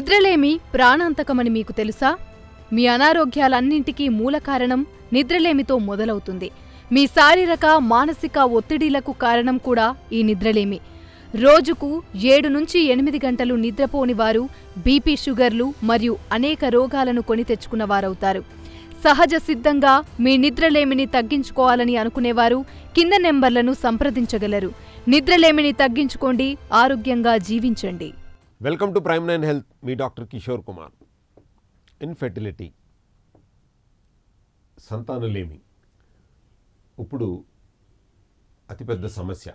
నిద్రలేమి ప్రాణాంతకమని మీకు తెలుసా? మీ అనారోగ్యాలన్నింటికీ మూల కారణం నిద్రలేమితో మొదలవుతుంది. మీ శారీరక మానసిక ఒత్తిడిలకు కారణం కూడా ఈ నిద్రలేమి. రోజుకు ఏడు నుంచి ఎనిమిది గంటలు నిద్రపోని వారు బీపీ షుగర్లు మరియు అనేక రోగాలను కొని తెచ్చుకున్న వారవుతారు. సహజ సిద్ధంగా మీ నిద్రలేమిని తగ్గించుకోవాలని అనుకునేవారు కింద నెంబర్లను సంప్రదించగలరు. నిద్రలేమిని తగ్గించుకోండి ఆరోగ్యంగా జీవించండి. Welcome to prime nine health. Me doctor Kishore Kumar. Infertility. సంతానలేమి. ఇప్పుడు అతిపెద్ద సమస్య.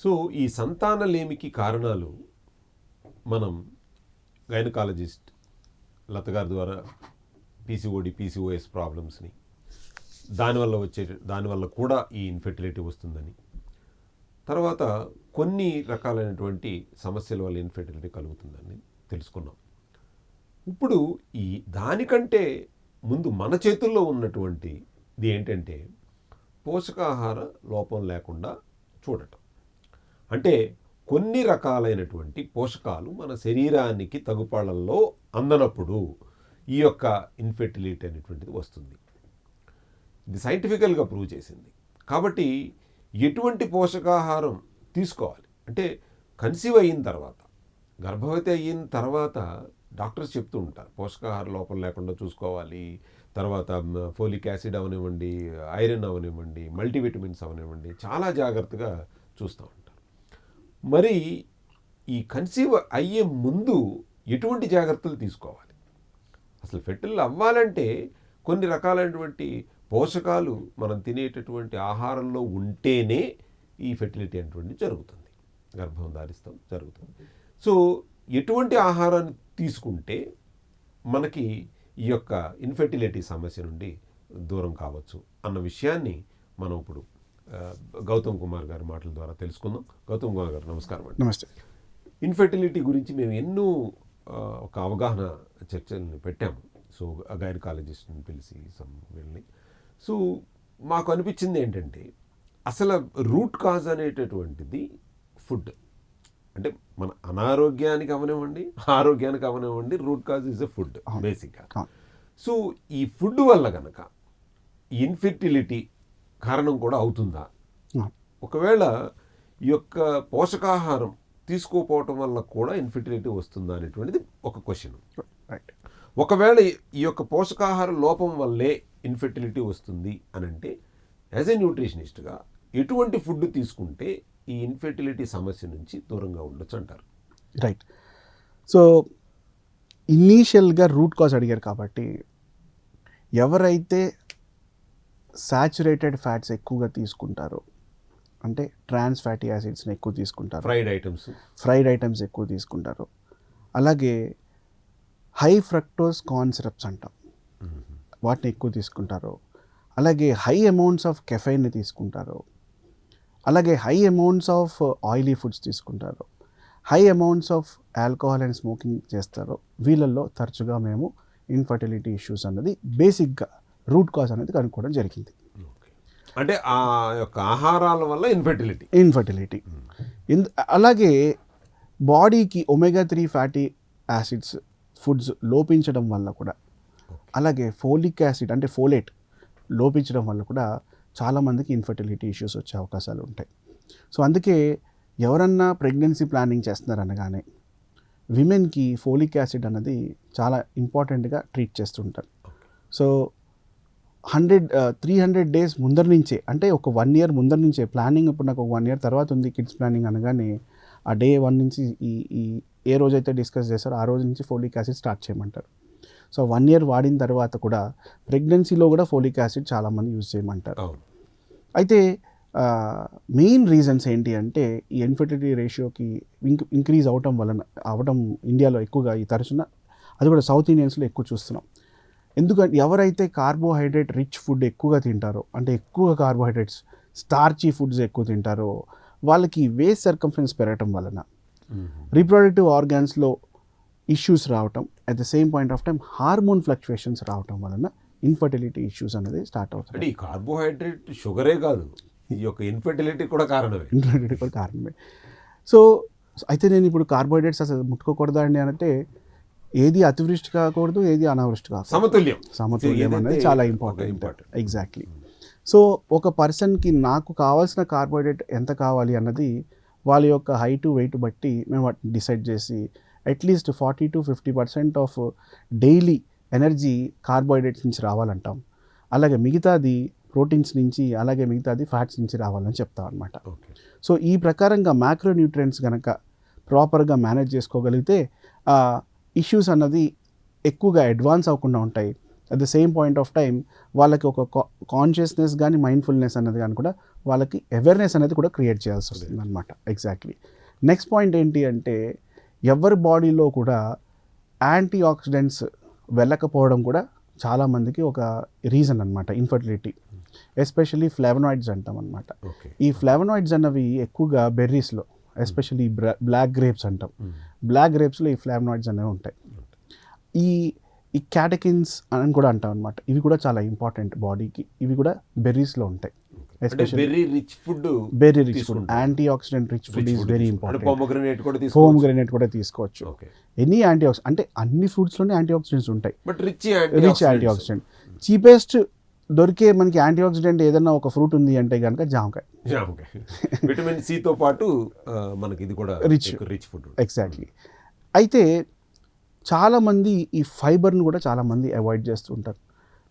సో ఈ సంతానలేమికి కారణాలు మనం గైనకాలజిస్ట్ లత గారి ద్వారా పీసీఓడి పీసీఓఎస్ ప్రాబ్లమ్స్ని దానివల్ల వచ్చే దానివల్ల కూడా ఈ ఇన్ఫెర్టిలిటీ వస్తుందని. తర్వాత కొన్ని రకాలైనటువంటి సమస్యల వల్ల ఇన్ఫెర్టిలిటీ కలుగుతుందని తెలుసుకున్నాం. ఇప్పుడు ఈ దానికంటే ముందు మన చేతుల్లో ఉన్నటువంటి ఇది ఏంటంటే పోషకాహార లోపం లేకుండా చూడటం. అంటే కొన్ని రకాలైనటువంటి పోషకాలు మన శరీరానికి తగుపాళ్ళల్లో అందనప్పుడు ఈ యొక్క ఇన్ఫెర్టిలిటీ అనేటువంటిది వస్తుంది. ఇది సైంటిఫికల్గా ప్రూవ్ చేసింది. కాబట్టి ఎటువంటి పోషకాహారం తీసుకోవాలి. అంటే కన్సీవ్ అయిన తర్వాత గర్భవతి అయిన తర్వాత డాక్టర్స్ చెప్తూ ఉంటారు. పోషకాహార లోపం లేకుండా చూసుకోవాలి. తర్వాత ఫోలిక్ యాసిడ్ అవనివ్వండి ఐరన్ అవనివ్వండి మల్టీవిటమిన్స్ అవనివ్వండి చాలా జాగ్రత్తగా చూస్తూ ఉంటారు. మరి ఈ కన్సీవ్ అయ్యే ముందు ఎటువంటి జాగ్రత్తలు తీసుకోవాలి? అసలు ఫెర్టిల్ అవ్వాలంటే కొన్ని రకాలైనటువంటి పోషకాలు మనం తినేటటువంటి ఆహారంలో ఉంటేనే ఈ ఫెర్టిలిటీ అనేటువంటి జరుగుతుంది. గర్భం ధారిస్తాం జరుగుతుంది. సో ఎటువంటి ఆహారాన్ని తీసుకుంటే మనకి ఈ యొక్క ఇన్ఫెర్టిలిటీ సమస్య నుండి దూరం కావచ్చు అన్న విషయాన్ని మనం ఇప్పుడు గౌతమ్ కుమార్ గారి మాటల ద్వారా తెలుసుకుందాం. గౌతమ్ కుమార్ గారు నమస్కారం అండి. నమస్తే. ఇన్ఫెర్టిలిటీ గురించి మేము ఎన్నో ఒక అవగాహన చర్చల్ని పెట్టాము. సో గైనకాలజిస్ట్ని పిలిచి సమ్ వీళ్ళని. సో మాకు అనిపించింది ఏంటంటే అసలు రూట్ కాజ్ అనేటటువంటిది ఫుడ్. అంటే మన అనారోగ్యానికి అవనివ్వండి ఆరోగ్యానికి అవనివ్వండి root cause is a food బేసిక్గా. సో ఈ ఫుడ్ వల్ల కనుక ఇన్ఫెర్టిలిటీ కారణం కూడా అవుతుందా. ఒకవేళ ఈ యొక్క పోషకాహారం తీసుకోపోవటం వల్ల కూడా ఇన్ఫెర్టిలిటీ వస్తుందా అనేటువంటిది ఒక క్వశ్చన్. రైట్ ఒకవేళ ఈ యొక్క పోషకాహార లోపం వల్లే ఇన్ఫెర్టిలిటీ వస్తుంది అని అంటే యాజ్ ఎ న్యూట్రిషనిస్ట్గా ఎటువంటి ఫుడ్ తీసుకుంటే ఈ ఇన్ఫెర్టిలిటీ సమస్య నుంచి దూరంగా ఉండొచ్చు అంటారు. రైట్ సో ఇనీషియల్గా రూట్ కాజ్ అడిగారు కాబట్టి ఎవరైతే సాచురేటెడ్ ఫ్యాట్స్ ఎక్కువగా తీసుకుంటారో అంటే ట్రాన్స్ ఫ్యాటీ యాసిడ్స్ని ఎక్కువ తీసుకుంటారు ఫ్రైడ్ ఐటమ్స్ ఫ్రైడ్ ఐటమ్స్ ఎక్కువ తీసుకుంటారు అలాగే హై ఫ్రక్టోస్ కార్న్ సిరప్స్ అంటాం. వాటిని ఎక్కువ తీసుకుంటారు అలాగే హై అమౌంట్స్ ఆఫ్ కెఫైన్ని తీసుకుంటారు. అలాగే high amounts of oily foods తీసుకుంటారు. High amounts of alcohol and smoking చేస్తారు. వీళ్ళల్లో తరచుగా మేము ఇన్ఫర్టిలిటీ ఇష్యూస్ అన్నది బేసిక్గా రూట్ కాజ్ అనేది కనుక్కోవడం జరిగింది. అంటే ఆ యొక్క ఆహారాల వల్ల ఇన్ఫెర్టిలిటీ. ఇన్ఫర్టిలిటీ. అలాగే బాడీకి omega three fatty acids foods లోపించడం వల్ల కూడా. అలాగే ఫోలిక్ యాసిడ్ అంటే ఫోలేట్ లోపించడం వల్ల కూడా చాలామందికి ఇన్ఫర్టిలిటీ ఇష్యూస్ వచ్చే అవకాశాలు ఉంటాయి. సో అందుకే ఎవరన్నా ప్రెగ్నెన్సీ ప్లానింగ్ చేస్తున్నారు అనగానే విమెన్కి ఫోలిక్ యాసిడ్ అన్నది చాలా ఇంపార్టెంట్గా ట్రీట్ చేస్తుంటారు. So hundred three hundred days ముందర నుంచే అంటే ఒక వన్ ఇయర్ ముందర నుంచే ప్లానింగ్ ఇప్పుడు నాకు ఒక వన్ ఇయర్ తర్వాత ఉంది కిడ్స్ ప్లానింగ్ అనగానే ఆ డే వన్ నుంచి ఈ ఈ ఏ రోజైతే డిస్కస్ చేస్తారో ఆ రోజు నుంచి ఫోలిక్ యాసిడ్ స్టార్ట్ చేయమంటారు. సో వన్ ఇయర్ వాడిన తర్వాత కూడా ప్రెగ్నెన్సీలో కూడా ఫోలిక్ యాసిడ్ చాలామంది యూజ్ చేయమంటారు. అయితే మెయిన్ రీజన్స్ ఏంటి అంటే ఈ ఇన్ఫర్టిలిటీ రేషియోకి ఇంక్ ఇంక్రీజ్ అవటం వలన అవటం ఇండియాలో ఎక్కువగా ఈ తరచున అది కూడా సౌత్ ఇండియన్స్లో ఎక్కువ చూస్తున్నాం. ఎందుకంటే ఎవరైతే కార్బోహైడ్రేట్ రిచ్ ఫుడ్ ఎక్కువగా తింటారో అంటే ఎక్కువ కార్బోహైడ్రేట్స్ స్టార్చీ ఫుడ్స్ ఎక్కువ తింటారో వాళ్ళకి వేస్ట్ సర్కంఫరెన్స్ పెరగటం వలన రీప్రొడక్టివ్ ఆర్గాన్స్లో ఇష్యూస్ రావటం at the same point of time hormone fluctuations రావటం వలన ఇన్ఫర్టిలిటీ ఇష్యూస్ అనేది స్టార్ట్ అవుతుంది ఈ కార్బోహైడ్రేట్ షుగరే కాదు ఈ యొక్క ఇన్ఫెర్టిలిటీ కూడా కారణమే. ఇంటర్నెట్ కూడా కారణమే. సో అయితే నేను ఇప్పుడు కార్బోహైడ్రేట్స్ అసలు ముట్టుకోకూడదా అండి అంటే ఏది అతివృష్టి కాకూడదు ఏది అనావృష్టి కాకూడదు. సమతుల్యం. సమతుల్యం అనేది చాలా ఇంపార్టెంట్ important. ఎగ్జాక్ట్లీ సో ఒక పర్సన్కి నాకు కావాల్సిన కార్బోహైడ్రేట్ ఎంత కావాలి అన్నది వాళ్ళ యొక్క హైట్ వెయిట్ బట్టి మేము వాటిని డిసైడ్ చేసి at least forty to fifty percent of daily energy carbohydrates నుంచి రావాలంటాం. అలాగే మిగతాది ప్రోటీన్స్ నుంచి అలాగే మిగతాది ఫ్యాట్స్ నుంచి రావాలని చెప్తాం అనమాట సో ఈ ప్రకారంగా మ్యాక్రో న్యూట్రియంట్స్ కనుక ప్రాపర్గా మేనేజ్ చేసుకోగలిగితే ఇష్యూస్ అన్నది ఎక్కువగా అడ్వాన్స్ అవ్వకుండా ఉంటాయి. At the same point of time వాళ్ళకి ఒక కాన్షియస్నెస్ కానీ మైండ్ఫుల్నెస్ అన్నది కానీ కూడా వాళ్ళకి అవేర్నెస్ అనేది కూడా క్రియేట్ చేయాల్సి వస్తుంది అనమాట ఎగ్జాక్ట్లీ నెక్స్ట్ పాయింట్ ఏంటి అంటే ఎవరి బాడీలో కూడా యాంటీ ఆక్సిడెంట్స్ వెళ్ళకపోవడం కూడా చాలామందికి ఒక రీజన్ అనమాట ఇన్ఫర్టిలిటీ. ఎస్పెషల్లీ ఫ్లావనాయిడ్స్ అంటాం అనమాట ఈ ఫ్లావనాయిడ్స్ అన్నవి ఎక్కువగా బెర్రీస్లో ఎస్పెషల్లీ బ్లాక్ గ్రేప్స్ అంటాం. బ్లాక్ గ్రేప్స్లో ఈ ఫ్లావనాయిడ్స్ అనేవి ఉంటాయి. ఈ ఈ క్యాటకిన్స్ అని కూడా అంటాం అనమాట ఇవి కూడా చాలా ఇంపార్టెంట్ బాడీకి. ఇవి కూడా బెర్రీస్లో ఉంటాయి. Very rich food berry rich food. Antioxidant rich food is very important pomegranate కూడా హోమ్ తీసుకోవచ్చు గ్రెనేట్ కూడా తీసుకోవచ్చు. ఎనీ యాంటీ ఆక్సిడెంట్ అంటే అన్ని ఫ్రూట్స్లోనే యాంటీ ఆక్సిడెంట్స్ ఉంటాయి. But rich rich anti oxidant cheapest దొరికే మనకి యాంటీ ఆక్సిడెంట్ ఏదైనా ఒక ఫ్రూట్ ఉంది అంటే కనుక జామకాయ. ఓకే విటమిన్ సి తో పాటు మనకి ఇది కూడా Rich. రిచ్ ఫుడ్ ఎగ్జాక్ట్లీ అయితే చాలామంది ఈ ఫైబర్ను కూడా చాలామంది అవాయిడ్ చేస్తూ ఉంటారు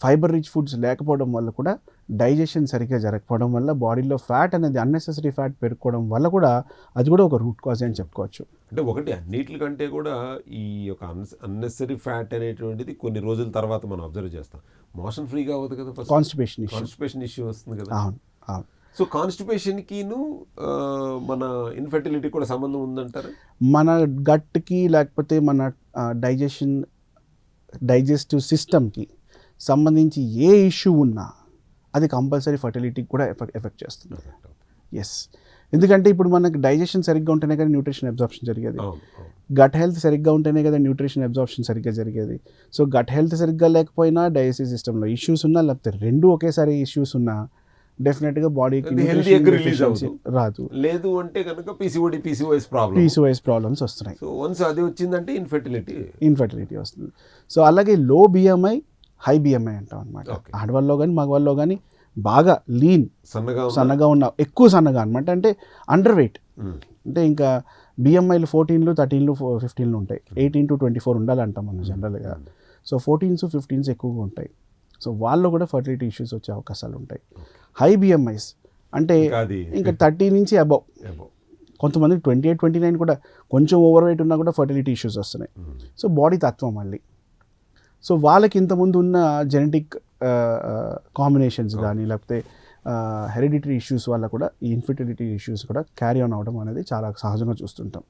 ఫైబర్ రిచ్ ఫుడ్స్ లేకపోవడం వల్ల కూడా డైజెషన్ సరిగ్గా జరగకపోవడం వల్ల బాడీలో ఫ్యాట్ అనేది అన్నెసెసరీ ఫ్యాట్ పెరుక్కోవడం వల్ల కూడా అది కూడా ఒక రూట్ కాజ్ అని చెప్పుకోవచ్చు. అంటే ఒకటి అన్నిటికంటే కూడా ఈ యొక్క అన్నెసరీ ఫ్యాట్ అనేటువంటిది కొన్ని రోజుల తర్వాత మనం అబ్జర్వ్ చేస్తాం. మోషన్ ఫ్రీగా అవ్వదు కదా కాన్స్టిపేషన్ ఇష్యూ. కాన్స్టిపేషన్ ఇష్యూ వస్తుంది కదా. అవును అవును. సో కాన్స్టిపేషన్ కిను ఆ, మన ఇన్ఫర్టిలిటీ కూడా సంబంధం ఉందంటారా? మన గట్కి లేకపోతే మన డైజెషన్ డైజెస్టివ్ సిస్టమ్కి సంబంధించి ఏ ఇష్యూ ఉన్నా అది కంపల్సరీ ఫర్టిలిటీకి కూడా ఎఫెక్ట్ ఎఫెక్ట్ చేస్తుంది. ఎస్ ఎందుకంటే ఇప్పుడు మనకి డైజెషన్ సరిగ్గా ఉంటేనే కదా న్యూట్రిషన్ అబ్జార్ప్షన్ జరిగేది. గట్ హెల్త్ సరిగ్గా ఉంటేనే కదా న్యూట్రిషన్ అబ్జార్ప్షన్ సరిగ్గా జరిగేది. సో గట్ హెల్త్ సరిగ్గా లేకపోయినా డైజెస్టివ్ సిస్టంలో ఇష్యూస్ ఉన్నా లేకపోతే రెండు ఒకేసారి ఇష్యూస్ ఉన్నా డెఫినెట్గా బాడీకి. రాదు. లేదు అంటే కనుక పీసీఓడి పీసీఓఎస్ ప్రాబ్లమ్. పీసీవైస్ ప్రాబ్లమ్స్ వస్తున్నాయి. సో వన్స్ అది వచ్చిందంటే ఇన్ఫర్టిలిటీ ఇన్ఫర్టిలిటీ వస్తుంది. సో అలాగే లో బిఎంఐ హై బిఎంఐ అంటాం అనమాట. ఆడవాళ్ళలో కానీ మగవాళ్ళలో కానీ బాగా లీన్ సన్నగా సన్నగా ఉన్న ఎక్కువ సన్నగా అనమాట అంటే అండర్ వెయిట్. అంటే ఇంకా బిఎంఐలు ఫోర్టీన్లు థర్టీన్లు ఫిఫ్టీన్లు ఉంటాయి. ఎయిటీన్ టు ట్వంటీ ఫోర్ ఉండాలంటాం మనం జనరల్గా సో ఫోర్టీన్స్ ఫిఫ్టీన్స్ ఎక్కువగా ఉంటాయి. సో వాళ్ళు కూడా ఫర్టిలిటీ ఇష్యూస్ వచ్చే అవకాశాలు ఉంటాయి. హై బిఎంఐస్ అంటే ఇంకా థర్టీ నుంచి అబౌవ్. కొంతమంది ట్వంటీ ఎయిట్ ట్వంటీ నైన్ కూడా కొంచెం ఓవర్ వెయిట్ ఉన్నా కూడా ఫర్టిలిటీ ఇష్యూస్ వస్తున్నాయి. సో బాడీ తత్వం మళ్ళీ. సో వాళ్ళకి ఇంతకుముందు ఉన్న జెనెటిక్ కాంబినేషన్స్ కానీ లేకపోతే హెరిడిటరీ ఇష్యూస్ వల్ల కూడా ఈ ఇన్ఫర్టిలిటీ ఇష్యూస్ కూడా క్యారీ ఆన్ అవడం అనేది చాలా సహజంగా చూస్తుంటాం.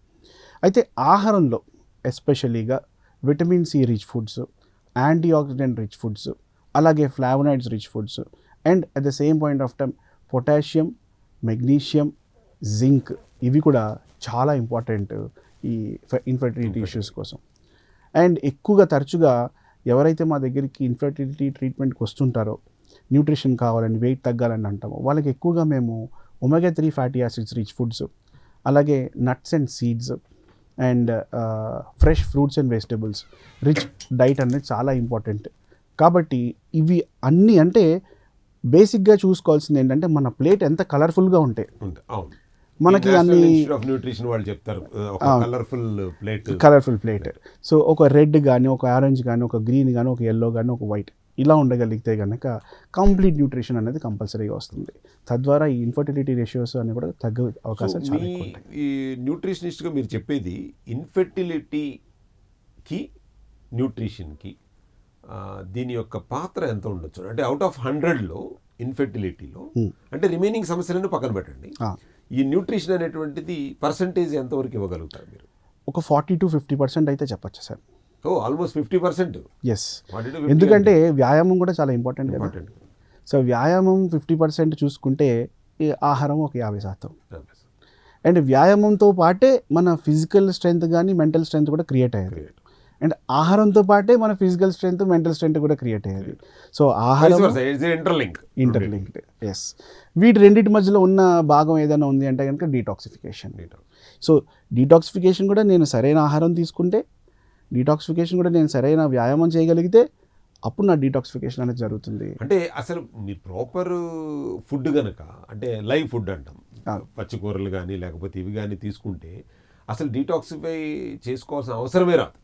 అయితే ఆహారంలో ఎస్పెషలీగా vitamin C rich foods antioxidant rich foods అలాగే flavonoids rich foods and at the same point of time potassium magnesium zinc ఇవి కూడా చాలా ఇంపార్టెంట్ ఈ ఇన్ఫర్టిలిటీ ఇష్యూస్ కోసం. అండ్ ఎక్కువగా తరచుగా ఎవరైతే మా దగ్గరికి ఇన్ఫర్టిలిటీ ట్రీట్మెంట్కి వస్తుంటారో న్యూట్రిషన్ కావాలని వెయిట్ తగ్గాలని అంటామో వాళ్ళకి ఎక్కువగా మేము omega three fatty acids rich foods అలాగే nuts and seeds and fresh fruits and vegetables rich diet అనేది చాలా ఇంపార్టెంట్ కాబట్టి ఇవి అన్నీ అంటే బేసిక్గా చూసుకోవాల్సింది ఏంటంటే మన ప్లేట్ ఎంత కలర్ఫుల్గా ఉంటాయి అవును. మనకి అన్ని ఆఫ్ న్యూట్రిషన్ వాళ్ళు చెప్తారు ఒక colourful plate colourful plate so ఒక రెడ్ కానీ ఒక ఆరెంజ్ కానీ ఒక గ్రీన్ కానీ ఒక ఎల్లో కానీ ఒక వైట్ ఇలా ఉండగలిగితే కనుక కంప్లీట్ న్యూట్రిషన్ అనేది కంపల్సరీగా వస్తుంది. తద్వారా ఈ ఇన్ఫర్టిలిటీ రేషియోస్ అని కూడా తగ్గే అవకాశాలు చాలా ఈ న్యూట్రిషనిస్ట్గా మీరు చెప్పేది ఇన్ఫెర్టిలిటీకి న్యూట్రిషన్కి దీని యొక్క పాత్ర ఎంత ఉండొచ్చు? అంటే అవుట్ ఆఫ్ హండ్రెడ్లో ఇన్ఫెర్టిలిటీలో. అంటే రిమైనింగ్ సమస్యలను పక్కన పెట్టండి. ఈ న్యూట్రిషన్ అనేటువంటిది పర్సంటేజ్ ఎంతవరకు ఇవ్వగలుగుతారు మీరు? ఒక ఫార్టీ టు ఫిఫ్టీ పర్సెంట్ అయితే చెప్పొచ్చు sir. Oh almost fifty percent yes ఎందుకంటే వ్యాయామం కూడా చాలా ఇంపార్టెంట్ ఇంపార్టెంట్ సో వ్యాయామం ఫిఫ్టీ పర్సెంట్ చూసుకుంటే ఆహారం ఒక యాభై శాతం. అండ్ వ్యాయామంతో పాటే మన ఫిజికల్ స్ట్రెంగ్త్ కానీ మెంటల్ స్ట్రెంగ్త్ కూడా క్రియేట్ అయ్యేది. అండ్ ఆహారంతో పాటే మన ఫిజికల్ స్ట్రెంగ్త్ మెంటల్ స్ట్రెంగ్త్ కూడా క్రియేట్ అయ్యేది. సో ఆహారం ఇంటర్లింక్ ఇంటర్లింక్డ్ ఎస్ వీటి రెండింటి మధ్యలో ఉన్న భాగం ఏదైనా ఉంది అంటే కనుక డీటాక్సిఫికేషన్ సో డీటాక్సిఫికేషన్ కూడా నేను సరైన ఆహారం తీసుకుంటే డీటాక్సిఫికేషన్ కూడా నేను సరైన వ్యాయామం చేయగలిగితే అప్పుడు నా డీటాక్సిఫికేషన్ అనేది జరుగుతుంది. అంటే అసలు మీ ప్రాపర్ ఫుడ్ గనక అంటే లైవ్ ఫుడ్ అంటాం. ఆ. పచ్చి కూరలు కానీ లేకపోతే ఇవి కానీ తీసుకుంటే అసలు డీటాక్సిఫై చేసుకోవాల్సిన అవసరమే రాదు.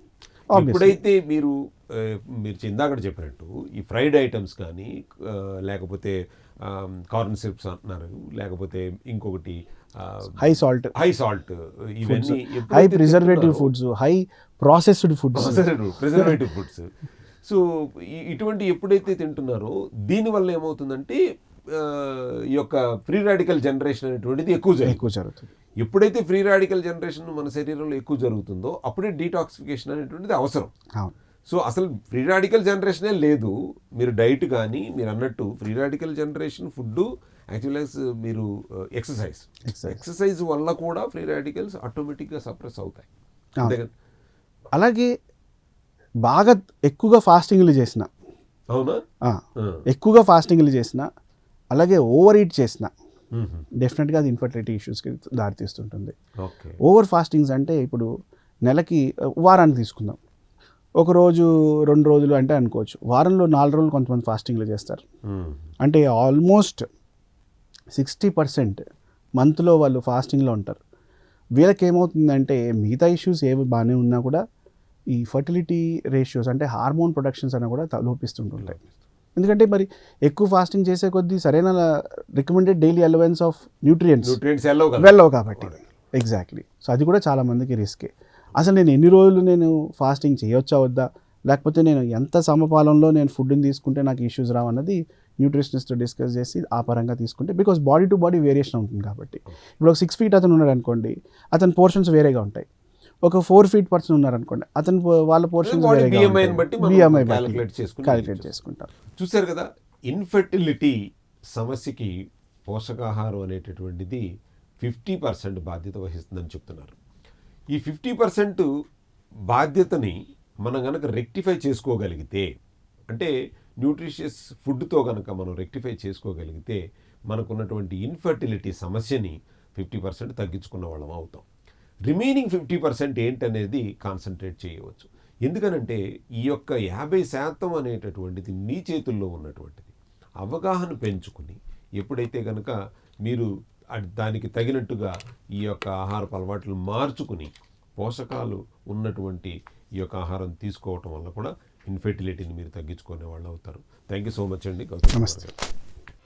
ఎప్పుడైతే మీరు మీరు ఇందాక చెప్పినట్టు ఈ ఫ్రైడ్ ఐటమ్స్ కానీ లేకపోతే కార్న్ సిప్స్ అంటున్నారు లేకపోతే ఇంకొకటి హై సాల్ట్ హై సాల్ట్ ఇవన్నీ high preservative foods high processed foods preservative foods so ఇటువంటి ఎప్పుడైతే తింటున్నారో దీనివల్ల ఏమవుతుందంటే ఈ యొక్క ఫ్రీ రాడికల్ జనరేషన్ అనేటువంటిది ఎక్కువ ఎక్కువ జరుగుతుంది. ఎప్పుడైతే ఫ్రీ రాడికల్ జనరేషన్ మన శరీరంలో ఎక్కువ జరుగుతుందో అప్పుడే డీటాక్సిఫికేషన్ అనేటువంటిది అవసరం. అవును. సో అసలు ఫ్రీ రాడికల్ జనరేషనే లేదు. మీరు డైట్ కానీ మీరు అన్నట్టు free radical generation food actually మీరు ఎక్సర్సైజ్. ఎక్సర్సైజ్. వల్ల కూడా ఫ్రీ రాడికల్స్ ఆటోమేటిక్గా సప్రెస్ అవుతాయి. అలాగే బాగా ఎక్కువగా ఫాస్టింగ్లు చేసిన అవునా. ఎక్కువగా ఫాస్టింగ్లు చేసిన అలాగే ఓవర్ ఈట్ చేసిన. డెఫినెట్గా అది ఇన్ఫర్టిలిటీ ఇష్యూస్కి దారితీస్తుంటుంది. ఓకే. ఓవర్ ఫాస్టింగ్స్ అంటే ఇప్పుడు నెలకి వారానికి తీసుకుందాం. ఒక రోజు రెండు రోజులు అంటే అనుకోవచ్చు. వారంలో నాలుగు రోజులు కొంతమంది ఫాస్టింగ్లు చేస్తారు. అంటే ఆల్మోస్ట్ సిక్స్టీ పర్సెంట్ మంత్లో వాళ్ళు ఫాస్టింగ్లో ఉంటారు. వీళ్ళకి ఏమవుతుందంటే మిగతా ఇష్యూస్ ఏవి బాగానే ఉన్నా కూడా ఈ ఫర్టిలిటీ రేషియోస్ అంటే హార్మోన్ ప్రొడక్షన్స్ అనేవి కూడా లోపిస్తుంటుంటాయి ఎందుకంటే మరి ఎక్కువ ఫాస్టింగ్ చేసే కొద్దీ సరైన recommended daily allowance of nutrients nutrients వెళ్ళవు కాబట్టి. ఎగ్జాక్ట్లీ సో అది కూడా చాలా మందికి రిస్కే అసలు నేను ఎన్ని రోజులు నేను ఫాస్టింగ్ చేయొచ్చా వద్దా? లేకపోతే నేను ఎంత సమపాలంలో నేను ఫుడ్ని తీసుకుంటే నాకు ఇష్యూస్ రావు అన్నది న్యూట్రిషనిస్ట్తో డిస్కస్ చేసి ఆ పరంగా తీసుకుంటే because body to body variation ఉంటుంది కాబట్టి. ఇప్పుడు ఒక సిక్స్ ఫీట్ అతను ఉన్నాడు అనుకోండి అతని పోర్షన్స్ వేరేగా ఉంటాయి. ఒక ఫోర్ ఫీట్ పర్సన్ ఉన్నారు అనుకోండి అతని వాళ్ళ పోర్షన్స్ Body వేరేగా BMI ని బట్టి బిఎంఐ చేసుకుని క్యాలిక్యులేట్ చేసుకుంటారు చూశారు కదా ఇన్ఫెర్టిలిటీ సమస్యకి పోషకాహారం అనేటటువంటిది ఫిఫ్టీ పర్సెంట్ బాధ్యత వహిస్తుందని చెప్తున్నారు. ఈ ఫిఫ్టీ పర్సెంట్ బాధ్యతని మనం కనుక రెక్టిఫై చేసుకోగలిగితే అంటే న్యూట్రిషియస్ ఫుడ్తో కనుక మనం రెక్టిఫై చేసుకోగలిగితే మనకున్నటువంటి ఇన్ఫర్టిలిటీ సమస్యని ఫిఫ్టీ పర్సెంట్ తగ్గించుకున్న వాళ్ళం అవుతాం. రిమైనింగ్ ఫిఫ్టీ పర్సెంట్ ఏంటనేది కాన్సన్ట్రేట్ చేయవచ్చు. ఎందుకనంటే ఈ యొక్క యాభై శాతం అనేటటువంటిది మీ చేతుల్లో ఉన్నటువంటిది. అవగాహన పెంచుకుని ఎప్పుడైతే కనుక మీరు దానికి తగినట్టుగా ఈ యొక్క ఆహారపు అలవాట్లు మార్చుకుని పోషకాలు ఉన్నటువంటి ఈ యొక్క ఆహారం తీసుకోవటం వల్ల కూడా ఇన్ఫెర్టిలిటీని మీరు తగ్గించుకునే వాళ్ళు అవుతారు. థ్యాంక్ యూ సో మచ్ అండి. నమస్తే.